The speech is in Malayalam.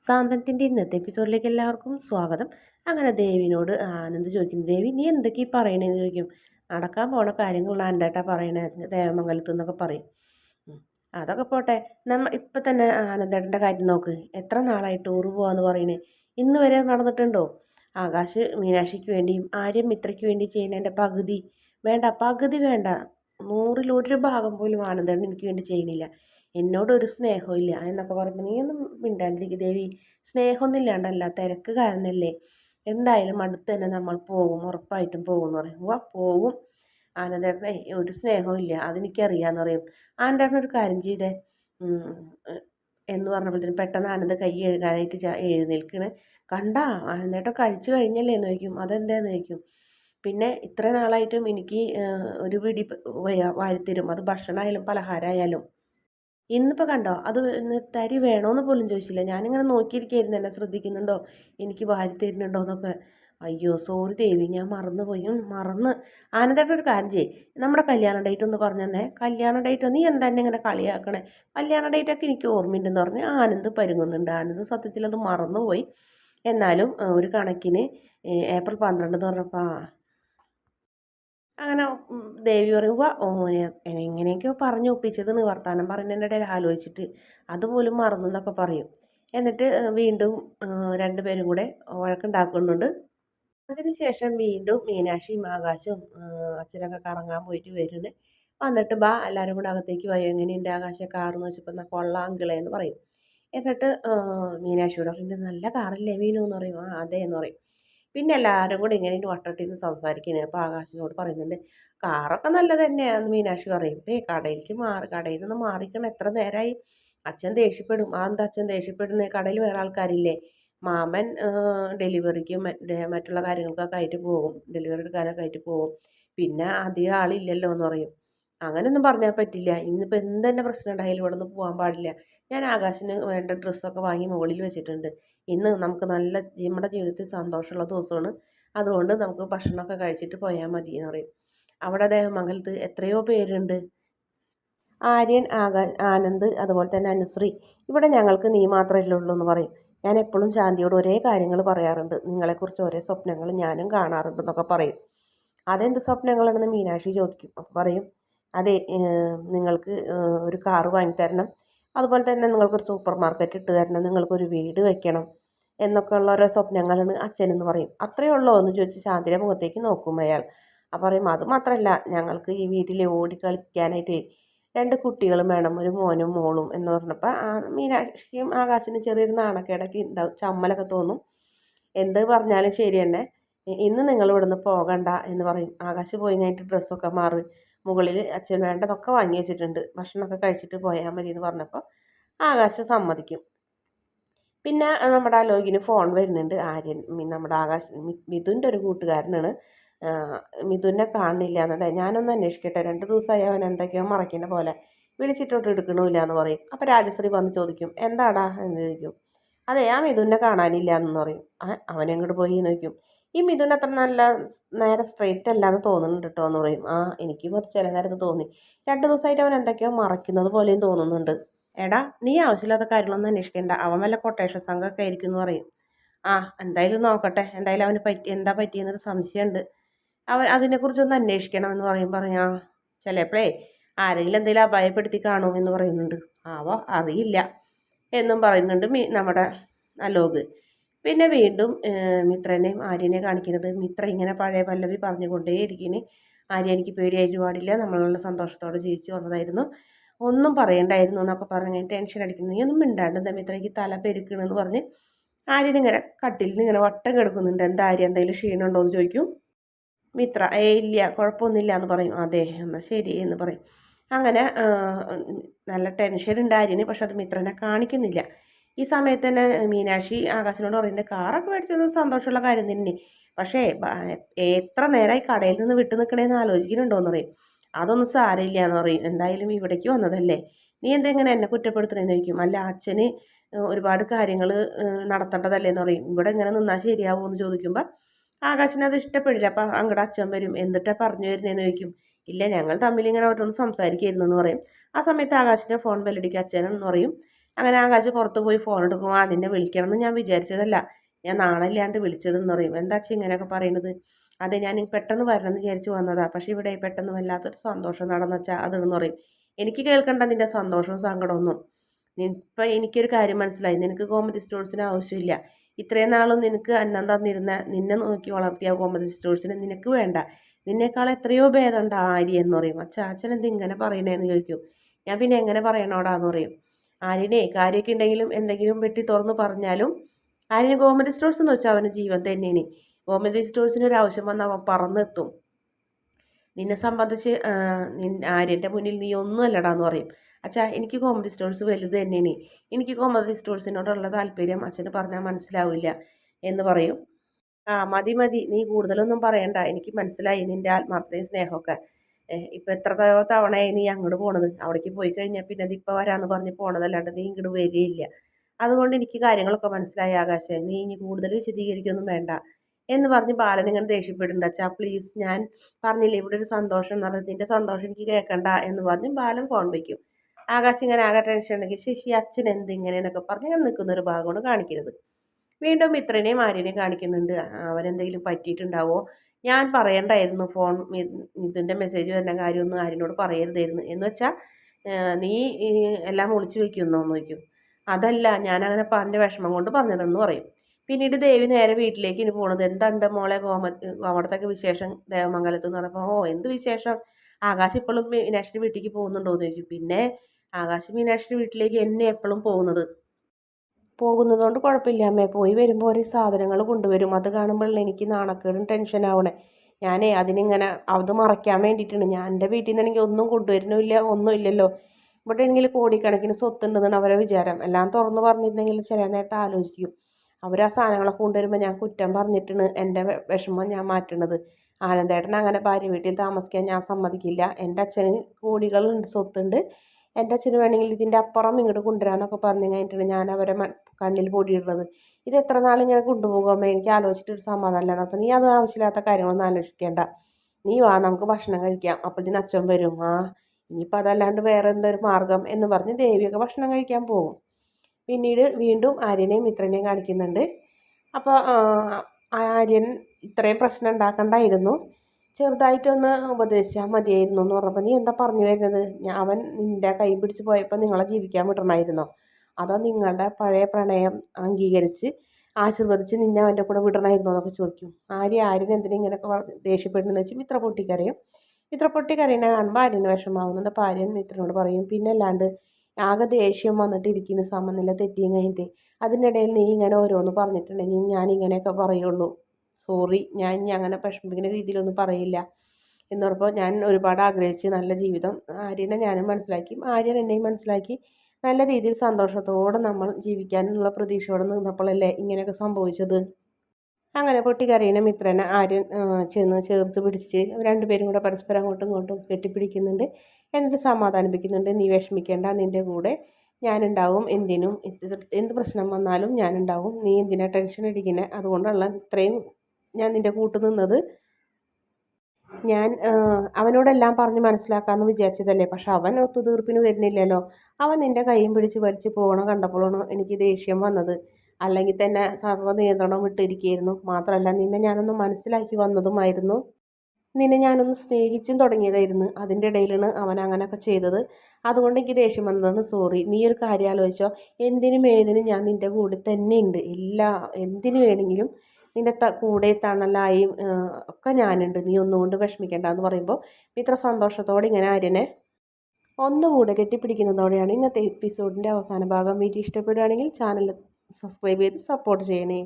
സാന്ത്വനത്തിന്റെ ഇന്നത്തെ എപ്പിസോഡിലേക്ക് എല്ലാവർക്കും സ്വാഗതം. അങ്ങനെ ദേവിനോട് ആനന്ദ് ചോദിക്കും ദേവി നീ എന്തൊക്കെ ഈ പറയണേന്ന് ചോദിക്കും? നടക്കാൻ പോണ കാര്യങ്ങളുള്ള ആന്റേട്ടാ പറയണേ? ദേവമംഗലത്ത് എന്നൊക്കെ പറയും. അതൊക്കെ പോട്ടെ. നമ്മ ഇപ്പം തന്നെ ആനന്ദേട്ടന്റെ കാര്യം നോക്ക്. എത്ര നാളായി ടൂർ പോകാമെന്ന് പറയണേ? ഇന്ന് വരെ നടന്നിട്ടുണ്ടോ? ആകാശ് മീനാക്ഷിക്ക് വേണ്ടിയും ആര്യം മിത്രയ്ക്ക് വേണ്ടി ചെയ്യുന്നതിന്റെ പകുതി. വേണ്ട പകുതി വേണ്ട. നൂറിൽ ഒരു ഭാഗം പോലും ആനന്ദേട്ടൻ എനിക്ക് വേണ്ടി ചെയ്യണില്ല എന്നോടൊരു സ്നേഹമില്ല എന്നൊക്കെ പറയുമ്പോൾ നീ ഒന്നും മിണ്ടാണ്ടിരിക്കും ദേവി. സ്നേഹമൊന്നും ഇല്ലാണ്ടല്ല തിരക്ക് കാരണല്ലേ. എന്തായാലും അടുത്ത് തന്നെ നമ്മൾ പോകും ഉറപ്പായിട്ടും പോകും എന്ന് പറയും. വാ പോകും. ആനന്ദേട്ടനെ ഒരു സ്നേഹവും ഇല്ല അതെനിക്കറിയാമെന്ന് പറയും. ആനന്ദേട്ടൻ ഒരു കാര്യം ചെയ്തേ. എന്ന് പറഞ്ഞപ്പോഴത്തേനും പെട്ടെന്ന് ആനന്ദ കൈ എഴുകാനായിട്ട് എഴുന്നേൽക്കണ്. കണ്ടാ ആനന്ദേട്ടൻ കഴിച്ചു കഴിഞ്ഞല്ലേ? എന്ന് ചോദിക്കും. അതെന്താന്ന്? ചോദിക്കും. പിന്നെ ഇത്ര നാളായിട്ടും എനിക്ക് ഒരു പിടി വാരിത്തരും. അത് ഭക്ഷണമായാലും പലഹാരമായാലും. ഇന്നിപ്പോൾ കണ്ടോ? അത് തരി വേണോന്ന് പോലും ചോദിച്ചില്ല. ഞാനിങ്ങനെ നോക്കിയിരിക്കുകയായിരുന്നു എന്നെ ശ്രദ്ധിക്കുന്നുണ്ടോ? എനിക്ക് വാരി തരുന്നുണ്ടോ എന്നൊക്കെ. അയ്യോ സോറി ദേവി. ഞാൻ മറന്നുപോയി. മറന്ന്. ആനന്ദേട്ടൻ ഒരു കാര്യം ചെയ്യ്. നമ്മുടെ കല്യാണ ഡേറ്റ് ഒന്ന് പറഞ്ഞു തന്നെ കല്യാണ ഡേറ്റ് നീ എന്താ ഇങ്ങനെ കളിയാക്കണേ? കല്യാണ ഡേറ്റൊക്കെ എനിക്ക് ഓർമ്മയുണ്ടെന്ന് പറഞ്ഞ് ആനന്ദ് പരുങ്ങുന്നുണ്ട്. ആനന്ദ് സത്യത്തിൽ അത് മറന്നുപോയി. എന്നാലും ഒരു കണക്കിന് ഏപ്രിൽ പന്ത്രണ്ട് എന്ന് പറഞ്ഞപ്പോൾ അങ്ങനെ ദേവി പറയും ഓനെ എങ്ങനെയൊക്കെയോ പറഞ്ഞു ഒപ്പിച്ചത് വർത്താനം എന്റെ ഇടയിൽ ആലോചിച്ചിട്ട് അതുപോലും മറന്നു എന്നൊക്കെ പറയും. എന്നിട്ട് വീണ്ടും രണ്ടുപേരും കൂടെ വഴക്കുണ്ടാക്കുന്നുണ്ട്. അതിനുശേഷം വീണ്ടും മീനാക്ഷിയും ആകാശവും അച്ഛനൊക്കെ കറങ്ങാൻ പോയിട്ട് വരുന്നത് വന്നിട്ട് ബാ എല്ലാവരും കൂടെ അകത്തേക്ക് പോയോ എങ്ങനെയുണ്ട് ആകാശ കാറെന്ന് വെച്ചപ്പോൾ എന്നാൽ കൊള്ളാം എന്ന് പറയും. എന്നിട്ട് മീനാക്ഷിയോട് പറയും നല്ല കാറല്ലേ മീനു എന്ന് പറയും. ആ അതെ എന്ന് പറയും. പിന്നെ എല്ലാവരും കൂടി ഇങ്ങനെ വട്ടട്ടിന്ന് സംസാരിക്കുന്നത് അപ്പോൾ ആകാശിനോട് പറയുന്നുണ്ട് കാറൊക്കെ നല്ലത് തന്നെയാണ് മീനാക്ഷി പറയും. ഏ കടയിലേക്ക് മാറി കടയിൽ നിന്ന് മാറിക്കണം എത്ര നേരമായി അച്ഛൻ ദേഷ്യപ്പെടും. ആ എന്താ അച്ഛൻ ദേഷ്യപ്പെടുന്നത് കടയിൽ വേറെ ആൾക്കാരില്ലേ? മാമൻ ഡെലിവറിക്കും മറ്റുള്ള കാര്യങ്ങൾക്കൊക്കെ ആയിട്ട് പോകും. ഡെലിവറി എടുക്കാനൊക്കെ ആയിട്ട് പോകും. പിന്നെ അധികം ആളില്ലല്ലോ എന്ന് പറയും. അങ്ങനെയൊന്നും പറഞ്ഞാൽ പറ്റില്ല. ഇന്നിപ്പോൾ എന്ത് തന്നെ പ്രശ്നം ഉണ്ടായാലും ഇവിടെ നിന്ന് പോകാൻ പാടില്ല. ഞാൻ ആകാശിന് വേണ്ട ഡ്രസ്സൊക്കെ വാങ്ങി മുകളിൽ വെച്ചിട്ടുണ്ട്. ഇന്ന് നമുക്ക് നല്ല നമ്മുടെ ജീവിതത്തിൽ സന്തോഷമുള്ള ദിവസമാണ്. അതുകൊണ്ട് നമുക്ക് ഭക്ഷണമൊക്കെ കഴിച്ചിട്ട് പോയാൽ മതി എന്ന് പറയും. അവിടെ ദേവമംഗലത്ത് എത്രയോ പേരുണ്ട്. ആര്യൻ ആകാ ആനന്ദ് അതുപോലെ തന്നെ അനുശ്രീ. ഇവിടെ ഞങ്ങൾക്ക് നീ മാത്രമല്ലേ ഉള്ളൂ എന്ന് പറയും. ഞാൻ എപ്പോഴും ശാന്തിയോട് ഒരേ കാര്യങ്ങൾ പറയാറുണ്ട്. നിങ്ങളെക്കുറിച്ച് ഒരേ സ്വപ്നങ്ങൾ ഞാനും കാണാറുണ്ട് എന്നൊക്കെ പറയും. അതെന്ത് സ്വപ്നങ്ങളാണെന്ന് മീനാക്ഷി ചോദിക്കും. അപ്പോൾ പറയും അതെ നിങ്ങൾക്ക് ഒരു കാറ് വാങ്ങിത്തരണം. അതുപോലെ തന്നെ നിങ്ങൾക്കൊരു സൂപ്പർ മാർക്കറ്റ് ഇട്ട് തരണം നിങ്ങൾക്കൊരു വീട് വെക്കണം എന്നൊക്കെ ഉള്ള ഓരോ സ്വപ്നങ്ങളാണ് അച്ഛനെന്ന് പറയും. അത്രയേ ഉള്ളൂ എന്ന് ചോദിച്ച് ശാന്തിയുടെ മുഖത്തേക്ക് നോക്കും അയാൾ. അപ്പോൾ പറയും അത് മാത്രമല്ല ഞങ്ങൾക്ക് ഈ വീട്ടിൽ ഓടി കളിക്കാനായിട്ട് രണ്ട് കുട്ടികളും വേണം ഒരു മോനും മോളും എന്ന് പറഞ്ഞപ്പോൾ ആ മീനാക്ഷിയും ആകാശിനും ചെറിയൊരു നാണക്കേടൊക്കെ ഉണ്ടാവും ചമ്മലൊക്കെ തോന്നും. എന്ത് പറഞ്ഞാലും ശരി തന്നെ ഇന്ന് നിങ്ങൾ ഇവിടുന്ന് പോകണ്ട എന്ന് പറയും. ആകാശ് പോയി കഴിഞ്ഞിട്ട് ഡ്രസ്സൊക്കെ മാറി മുകളിൽ അച്ഛൻ വേണ്ടതൊക്കെ വാങ്ങി വെച്ചിട്ടുണ്ട്. ഭക്ഷണമൊക്കെ കഴിച്ചിട്ട് പോയാൽ മതി എന്ന് പറഞ്ഞപ്പോൾ ആകാശ് സമ്മതിക്കും. പിന്നെ നമ്മുടെ അലോകിന് ഫോൺ വരുന്നുണ്ട്. ആര്യൻ നമ്മുടെ ആകാശ് മിഥുന്റെ ഒരു കൂട്ടുകാരനാണ്. മിഥുനെ കാണുന്നില്ല എന്നല്ലേ. ഞാനൊന്ന് അന്വേഷിക്കട്ടെ. രണ്ട് ദിവസമായി അവൻ എന്തൊക്കെയോ മറക്കുന്ന പോലെ വിളിച്ചിട്ടോട്ട് എടുക്കണമില്ല എന്ന് പറയും. അപ്പോൾ രാജശ്രീ വന്ന് ചോദിക്കും എന്താടാ? എന്ന് ചോദിക്കും. അതെ ആ മിഥുനെ കാണാനില്ല എന്ന് പറയും. അവനെങ്ങോട്ട് പോയി എന്ന് ചോദിക്കും. ഈ മിഥുൻ അത്ര നല്ല നേരെ സ്ട്രെയിറ്റ് അല്ല എന്ന് തോന്നുന്നുണ്ട് കേട്ടോ എന്ന് പറയും. ആ എനിക്കും അത് ചില നേരത്ത് തോന്നി. രണ്ട് ദിവസമായിട്ട് അവൻ എന്തൊക്കെയോ മറയ്ക്കുന്നത് പോലെയും തോന്നുന്നുണ്ട്. എടാ നീ ആവശ്യമില്ലാത്ത കാര്യങ്ങളൊന്നും അന്വേഷിക്കേണ്ട. അവൻ വല്ല കൊട്ടേഷൻ സംഘമൊക്കെ ആയിരിക്കും എന്ന് പറയും. ആ എന്തായാലും നോക്കട്ടെ. എന്തായാലും അവന് പറ്റി എന്താ പറ്റിയെന്നൊരു സംശയമുണ്ട്. അവൻ അതിനെക്കുറിച്ചൊന്ന് അന്വേഷിക്കണം എന്ന് പറയും. പറയാ ചിലപ്പോഴേ ആരെങ്കിലും എന്തെങ്കിലും അപായപ്പെടുത്തി കാണുമെന്ന് പറയുന്നുണ്ട്. ആവോ അറിയില്ല. എന്നും പറയുന്നുണ്ട് നമ്മുടെ അലോക്. പിന്നെ വീണ്ടും മിത്രനെയും ആര്യനെ കാണിക്കുന്നത്. മിത്ര ഇങ്ങനെ പഴയ പല്ലവി പറഞ്ഞുകൊണ്ടേയിരിക്കുന്നു ആര്യ എനിക്ക് പേടിയായിട്ട് പാടില്ല നമ്മളുള്ള സന്തോഷത്തോടെ ജീവിച്ചു വന്നതായിരുന്നു. ഒന്നും പറയണ്ടായിരുന്നു എന്നൊക്കെ പറഞ്ഞ് ടെൻഷൻ അടിക്കുന്നു. നീ ഒന്നും മിണ്ടാണ്ട് എന്താ മിത്രയ്ക്ക് തല പെരുക്കണമെന്ന് പറഞ്ഞ് ആര്യനിങ്ങനെ കട്ടിലിൽ ഇങ്ങനെ വട്ടം കിടക്കുന്നുണ്ട്. എന്താ ആര്യ എന്തെങ്കിലും ക്ഷീണമുണ്ടോ എന്ന് ചോദിക്കും. മിത്ര ഏ ഇല്ല കുഴപ്പമൊന്നുമില്ല എന്ന് പറയും. അതെ എന്നാൽ ശരി എന്ന് പറയും. അങ്ങനെ നല്ല ടെൻഷൻ ഉണ്ട് ആര്യന്. പക്ഷെ അത് മിത്രനെ കാണിക്കുന്നില്ല. ഈ സമയത്ത് തന്നെ മീനാക്ഷി ആകാശിനോട് പറയുന്നത് കാറൊക്കെ മേടിച്ചത് സന്തോഷമുള്ള കാര്യം തന്നെ പക്ഷേ എത്ര നേരമായി കടയിൽ നിന്ന് വിട്ടു നിൽക്കണേന്ന് ആലോചിക്കുന്നുണ്ടോയെന്ന് പറയും. അതൊന്നും സാരമില്ല എന്ന് പറയും. എന്തായാലും ഇവിടേക്ക് വന്നതല്ലേ? നീ എന്തെങ്ങനെ എന്നെ കുറ്റപ്പെടുത്തണമെന്ന് ചോദിക്കും. അല്ല അച്ഛന് ഒരുപാട് കാര്യങ്ങൾ നടത്തേണ്ടതല്ലേ എന്ന് പറയും. ഇവിടെ ഇങ്ങനെ നിന്നാൽ ശരിയാവുമോ എന്ന് ചോദിക്കുമ്പോൾ ആകാശിന് അത് ഇഷ്ടപ്പെടില്ല. അപ്പം അങ്ങോട്ട് അച്ഛൻ വരും. എന്നിട്ടാ പറഞ്ഞു വരുന്നതെന്ന് ചോദിക്കും. ഇല്ല ഞങ്ങൾ തമ്മിൽ ഇങ്ങനെ ഓരോന്ന് സംസാരിക്കായിരുന്നു എന്ന് പറയും. ആ സമയത്ത് ആകാശിന്റെ ഫോൺ ബെല്ലടിക്കുക അച്ഛനെന്ന് പറയും. അങ്ങനെ ആകാശ് പുറത്ത് പോയി ഫോൺ എടുക്കുമ്പോൾ അതിനെ വിളിക്കണം എന്ന് ഞാൻ വിചാരിച്ചതല്ല. ഞാൻ നാളെ ഇല്ലാണ്ട് വിളിച്ചതെന്ന് പറയും. എന്താ വെച്ചാൽ ഇങ്ങനെയൊക്കെ പറയുന്നത് അതെ ഞാൻ പെട്ടെന്ന് വരണമെന്ന് വിചാരിച്ച് വന്നതാണ് പക്ഷേ ഇവിടെ പെട്ടെന്ന് വല്ലാത്തൊരു സന്തോഷം നടന്നു വെച്ചാൽ അതെന്ന് പറയും. എനിക്ക് കേൾക്കണ്ട നിന്റെ സന്തോഷവും സങ്കടമൊന്നും ഇപ്പം എനിക്കൊരു കാര്യം മനസ്സിലായി. നിനക്ക് കോമഡി സ്റ്റോഴ്സിന് ആവശ്യമില്ല. ഇത്രയും നാളും നിനക്ക് അന്നം തന്നിരുന്ന നിന്നെ നോക്കി വളർത്തിയ കോമഡി സ്റ്റോഴ്സിന് നിനക്ക് വേണ്ട. നിന്നേക്കാൾ എത്രയോ ഭേദമുണ്ട് ആര്യ എന്ന് പറയും. അച്ഛാ അച്ഛൻ എന്ത് ഇങ്ങനെ പറയണേന്ന് ചോദിക്കും. ഞാൻ പിന്നെ എങ്ങനെ പറയണോടാന്ന് പറയും. ആര്യനെ കാര്യമൊക്കെ ഉണ്ടെങ്കിലും എന്തെങ്കിലും വെട്ടി തുറന്ന് പറഞ്ഞാലും ആര്യന് ഗവൺമെന്റ് സ്റ്റോഴ്സ് എന്ന് വെച്ചാൽ അവന് ജീവൻ തന്നെയാണ്. ഗവൺമെന്റ് സ്റ്റോഴ്സിന് ഒരു ആവശ്യം വന്നാൽ അവൻ പറന്നെത്തും. നിന്നെ സംബന്ധിച്ച് ആര്യന്റെ മുന്നിൽ നീ ഒന്നും അല്ലടാന്ന് പറയും. അച്ഛാ എനിക്ക് കോമഡി സ്റ്റോഴ്സ് വലുത് തന്നെയാണ്. എനിക്ക് കോമഡി സ്റ്റോഴ്സിനോടുള്ള താല്പര്യം അച്ഛന് പറഞ്ഞാൽ മനസ്സിലാവില്ല എന്ന് പറയും. ആ മതി മതി. നീ കൂടുതലൊന്നും പറയണ്ട. എനിക്ക് മനസ്സിലായി നിന്റെ ആത്മാർത്ഥതയും സ്നേഹമൊക്കെ. ഇപ്പം എത്ര തവണയായി നീ അങ്ങോട്ട് പോണത്? അവിടേക്ക് പോയി കഴിഞ്ഞാൽ പിന്നെ അത് ഇപ്പം വരാമെന്ന് പറഞ്ഞ് പോണതല്ലാണ്ട് നീ ഇങ്ങോട്ട് വരികയില്ല. അതുകൊണ്ട് എനിക്ക് കാര്യങ്ങളൊക്കെ മനസ്സിലായി ആകാശേ. നീ ഇനി കൂടുതൽ വിശദീകരിക്കൊന്നും വേണ്ട എന്ന് പറഞ്ഞ് ബാലൻ ഇങ്ങനെ ദേഷ്യപ്പെടുന്നുണ്ട്. അച്ഛാ പ്ലീസ് ഞാൻ പറഞ്ഞില്ലേ ഇവിടെ ഒരു സന്തോഷം എന്ന് പറഞ്ഞാൽ നിന്റെ സന്തോഷം എനിക്ക് കേൾക്കണ്ട എന്ന് പറഞ്ഞ് ബാലൻ ഫോൺ വയ്ക്കും ആകാശം ഇങ്ങനെ ആകെ ടെൻഷൻ ഉണ്ടെങ്കിൽ ശശി അച്ഛൻ എന്തിങ്ങനെ എന്നൊക്കെ പറഞ്ഞ് ഞാൻ നിൽക്കുന്ന ഒരു ഭാഗമാണ് കാണിക്കുന്നത്. വീണ്ടും മിത്രനെയും ആര്യനെയും കാണിക്കുന്നുണ്ട്. അവരെന്തെങ്കിലും പറ്റിയിട്ടുണ്ടാവോ? ഞാൻ പറയണ്ടായിരുന്നു ഫോൺ ഇതിന്റെ മെസ്സേജ് വരുന്ന കാര്യമൊന്നും ആരിനോട് പറയരുതായിരുന്നു. എന്ന് വെച്ചാൽ നീ എല്ലാം ഒളിച്ചു വെക്കുന്നോ എന്ന് ചോദിക്കും. അതല്ല ഞാനങ്ങനെ പറഞ്ഞ വിഷമം കൊണ്ട് പറഞ്ഞതെന്ന് പറയും. പിന്നീട് ദേവി നേരെ വീട്ടിലേക്ക് ഇനി പോണത് എന്തുണ്ട് മോളെ കോമ അവിടത്തൊക്കെ വിശേഷം ദേവമംഗലത്ത് എന്ന് പറഞ്ഞപ്പോൾ ഓ എന്ത് വിശേഷം? ആകാശ് ഇപ്പോഴും മീനാക്ഷിയുടെ വീട്ടിലേക്ക് പോകുന്നുണ്ടോ എന്ന് ചോദിക്കും. പിന്നെ ആകാശ് മീനാക്ഷിയുടെ വീട്ടിലേക്ക് എന്നെ എപ്പോഴും പോകുന്നത്? പോകുന്നത് കൊണ്ട് കുഴപ്പമില്ല അമ്മേ. പോയി വരുമ്പോൾ ഒരു സാധനങ്ങൾ കൊണ്ടുവരും. അത് കാണുമ്പോൾ എനിക്ക് നാണക്കേടും ടെൻഷനാവണേ ഞാനേ അതിനിങ്ങനെ അത് മറയ്ക്കാൻ വേണ്ടിയിട്ടാണ്. ഞാൻ എന്റെ വീട്ടിൽ നിന്ന് എനിക്ക് ഒന്നും കൊണ്ടുവരുന്നില്ല ഒന്നും ഇല്ലല്ലോ. ഇവിടെ ആണെങ്കിൽ കോടിക്കണക്കിന് സ്വത്തുണ്ടെന്നാണ് അവരെ വിചാരം. എല്ലാം തുറന്നു പറഞ്ഞിരുന്നെങ്കിൽ ചില നേരത്തെ ആലോചിക്കും. അവർ ആ സാധനങ്ങളൊക്കെ കൊണ്ടുവരുമ്പോൾ ഞാൻ കുറ്റം പറഞ്ഞിട്ടാണ് എന്റെ വിഷമം ഞാൻ മാറ്റണത്. ആനന്ദേട്ടൻ അങ്ങനെ ഭാര്യ വീട്ടിൽ താമസിക്കാൻ ഞാൻ സമ്മതിക്കില്ല. എന്റെ അച്ഛന് കോടികളുണ്ട് സ്വത്തുണ്ട്. എന്റെ അച്ഛന് വേണമെങ്കിൽ ഇതിന്റെ അപ്പുറം ഇങ്ങോട്ട് കൊണ്ടുവരാമെന്നൊക്കെ പറഞ്ഞു കഴിഞ്ഞിട്ടാണ് ഞാൻ അവരെ കണ്ണിൽ പൊടിയിടുന്നത്. ഇത് എത്ര നാളിങ്ങനെ കൊണ്ടുപോകുമ്പോൾ എനിക്ക് ആലോചിച്ചിട്ടൊരു സമാധാനമാണ് അപ്പോൾ നീ അത് ആവശ്യമില്ലാത്ത കാര്യങ്ങളൊന്നും ആലോചിക്കേണ്ട. നീ വാ നമുക്ക് ഭക്ഷണം കഴിക്കാം. അപ്പോഴത്തേന് അച്ഛൻ വരും. ആ ഇനിയിപ്പോൾ അതല്ലാണ്ട് വേറെ എന്തൊരു മാർഗം എന്ന് പറഞ്ഞ് ദേവിയൊക്കെ ഭക്ഷണം കഴിക്കാൻ പോകും. പിന്നീട് വീണ്ടും ആര്യനെയും മിത്രനെയും കാണിക്കുന്നുണ്ട്. അപ്പോൾ ആര്യൻ ഇത്രയും പ്രശ്നം ഉണ്ടാക്കണ്ടായിരുന്നു. ചെറുതായിട്ടൊന്ന് ഉപദേശിച്ചാൽ മതിയായിരുന്നു എന്ന് പറഞ്ഞപ്പോൾ നീ എന്താ പറഞ്ഞു വരുന്നത്? അവൻ നിന്റെ കൈ പിടിച്ച് പോയപ്പോൾ നിങ്ങളെ ജീവിക്കാൻ വിടണമായിരുന്നോ? അതോ നിങ്ങളുടെ പഴയ പ്രണയം അംഗീകരിച്ച് ആശീർവദിച്ച് നിന്നെ അവന്റെ കൂടെ വിടണമായിരുന്നോ? എന്നൊക്കെ ചോദിക്കും. ആര്യ ആര്യൻ എന്തിനാ ഇങ്ങനെയൊക്കെ ദേഷ്യപ്പെടുന്നതെന്ന് വെച്ചാൽ മിത്ര പൊട്ടിക്കരയും. മിത്ര പൊട്ടിക്കരയിനെ കാണുമ്പോൾ ആര്യന് വിഷമാവുന്നുണ്ട് അപ്പോൾ ആര്യൻ മിത്രനോട് പറയും പിന്നെ അല്ലാണ്ട് ആകെ ദേഷ്യം വന്നിട്ട് ഇരിക്കുന്ന. സമനില തെറ്റിയും കഴിഞ്ഞിട്ട്. അതിനിടയിൽ നീ ഇങ്ങനെ ഓരോന്ന് പറഞ്ഞിട്ടുണ്ടെങ്കിൽ ഞാൻ ഇങ്ങനെയൊക്കെ പറയുള്ളൂ. സോറി ഞാൻ ഇനി അങ്ങനെ വിഷമിക്കുന്ന രീതിയിലൊന്നും പറയില്ല എന്ന് പറഞ്ഞപ്പോൾ ഞാൻ ഒരുപാട് ആഗ്രഹിച്ച് നല്ല ജീവിതം ആര്യനെ ഞാനും മനസ്സിലാക്കി. ആര്യൻ എന്നെയും മനസ്സിലാക്കി. നല്ല രീതിയിൽ സന്തോഷത്തോടെ നമ്മൾ ജീവിക്കാനുള്ള പ്രതീക്ഷയോടെ നിന്നപ്പോഴല്ലേ ഇങ്ങനെയൊക്കെ സംഭവിച്ചത്. അങ്ങനെ പൊട്ടിക്കരയിനെ മിത്രനെ ആര്യൻ ചെന്ന് ചേർത്ത് പിടിച്ച് രണ്ടുപേരും കൂടെ പരസ്പരം അങ്ങോട്ടും ഇങ്ങോട്ടും കെട്ടിപ്പിടിക്കുന്നുണ്ട്. എന്നിട്ട് സമാധാനിപ്പിക്കുന്നുണ്ട്. നീ വിഷമിക്കേണ്ട നിന്റെ കൂടെ ഞാനുണ്ടാവും. എന്തിനും എന്ത് പ്രശ്നം വന്നാലും ഞാനുണ്ടാവും. നീ എന്തിനാ ടെൻഷൻ അടിക്കുന്നത് അതുകൊണ്ടുള്ള ഇത്രയും ഞാൻ നിന്റെ കൂട്ട് നിന്നത്. ഞാൻ അവനോടെല്ലാം പറഞ്ഞ് മനസ്സിലാക്കാമെന്ന് വിചാരിച്ചതല്ലേ. പക്ഷെ അവൻ ഒത്തുതീർപ്പിന് വരുന്നില്ലല്ലോ. അവൻ നിന്റെ കൈയും പിടിച്ച് വലിച്ച് പോകണം കണ്ടപ്പോഴാണ് എനിക്ക് ദേഷ്യം വന്നത്. അല്ലെങ്കിൽ തന്നെ സർവ നിയന്ത്രണം വിട്ടിരിക്കുകയായിരുന്നു. മാത്രമല്ല നിന്നെ ഞാനൊന്ന് മനസ്സിലാക്കി വന്നതുമായിരുന്നു. നിന്നെ ഞാനൊന്ന് സ്നേഹിച്ചും തുടങ്ങിയതായിരുന്നു. അതിന്റെ ഇടയിലാണ് അവൻ അങ്ങനെയൊക്കെ ചെയ്തത്. അതുകൊണ്ട് എനിക്ക് ദേഷ്യം വന്നതെന്ന് സോറി. നീ ഒരു കാര്യം ആലോചിച്ചോ. എന്തിനും ഏതിനും ഞാൻ നിന്റെ കൂടെ തന്നെ ഉണ്ട് എല്ലാ എന്തിനു വേണമെങ്കിലും നിന്റെ ത കൂടെ തണലായി ഒക്കെ ഞാനുണ്ട്. നീ ഒന്നുകൊണ്ട് വിഷമിക്കേണ്ട എന്ന് പറയുമ്പോൾ ഇത്ര സന്തോഷത്തോടെ ഇങ്ങനെ ആര്യനെ ഒന്നുകൂടെ കെട്ടിപ്പിടിക്കുന്നതോടെയാണ് ഇന്നത്തെ എപ്പിസോഡിന്റെ അവസാന ഭാഗം. വീഡിയോ ഇഷ്ടപ്പെടുകയാണെങ്കിൽ ചാനൽ സബ്സ്ക്രൈബ് ചെയ്ത് സപ്പോർട്ട് ചെയ്യണേ.